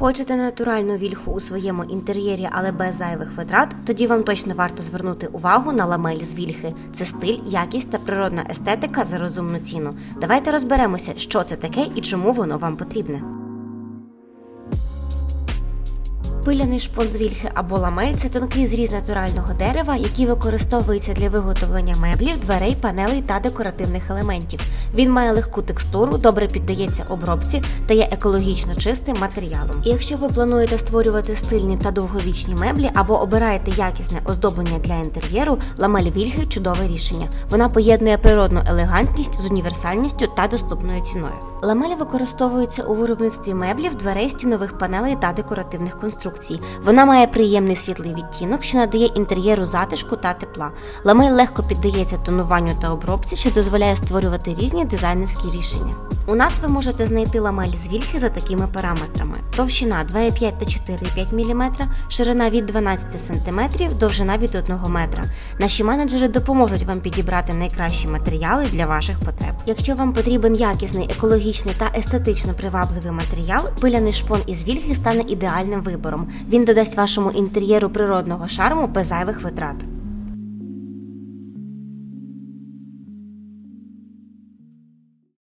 Хочете натуральну вільху у своєму інтер'єрі, але без зайвих витрат? Тоді вам точно варто звернути увагу на ламель з вільхи. Це стиль, якість та природна естетика за розумну ціну. Давайте розберемося, що це таке і чому воно вам потрібне. Пиляний шпон з вільхи або ламель це тонкий зріз натурального дерева, який використовується для виготовлення меблів, дверей, панелей та декоративних елементів. Він має легку текстуру, добре піддається обробці та є екологічно чистим матеріалом. І якщо ви плануєте створювати стильні та довговічні меблі або обираєте якісне оздоблення для інтер'єру, ламель вільхи чудове рішення. Вона поєднує природну елегантність з універсальністю та доступною ціною. Ламель використовується у виробництві меблів, дверей, стінових панелей та декоративних конструкцій. Вона має приємний світлий відтінок, що надає інтер'єру затишку та тепла. Ламель легко піддається тонуванню та обробці, що дозволяє створювати різні дизайнерські рішення. У нас ви можете знайти ламель з вільхи за такими параметрами: товщина 2,5 та 4,5 мм, ширина від 12 см, довжина від 1 метра. Наші менеджери допоможуть вам підібрати найкращі матеріали для ваших потреб. Якщо вам потрібен якісний, екологічний та естетично привабливий матеріал, пиляний шпон із вільхи стане ідеальним вибором. Він додасть вашому інтер'єру природного шарму без зайвих витрат.